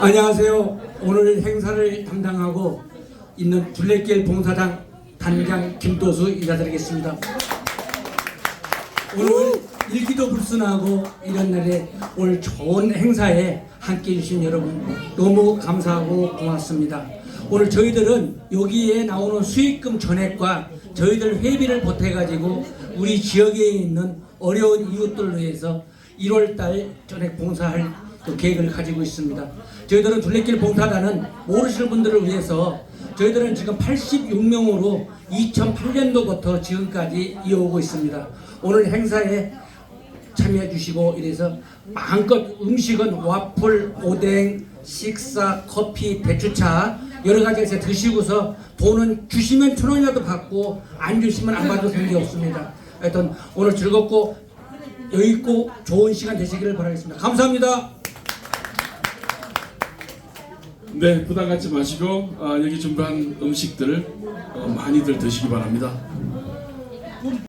안녕하세요. 오늘 행사를 담당하고 있는 둘레길 봉사당 단장 김도수 인사드리겠습니다. 오늘 일기도 불순하고 이런 날에 오늘 좋은 행사에 함께 해 주신 여러분 너무 감사하고 고맙습니다. 오늘 저희들은 여기에 나오는 수익금 전액과 저희들 회비를 보태가지고 우리 지역에 있는 어려운 이웃들을 위해서 1월달 전액 봉사할 그 계획을 가지고 있습니다. 저희들은 둘레길 봉사단은 모르시는 분들을 위해서 저희들은 지금 86명으로 2008년도부터 지금까지 이어오고 있습니다. 오늘 행사에 참여해 주시고 이래서 마음껏 음식은 와플, 오뎅, 식사, 커피, 배추차 여러 가지에서 드시고서 돈은 주시면 천 원이라도 받고 안 주시면 안 받아도 관계 없습니다. 하여튼 오늘 즐겁고 여유 있고 좋은 시간 되시기를 바라겠습니다. 감사합니다. 네, 부담 갖지 마시고 아, 여기 준비한 음식들 어, 많이들 드시기 바랍니다.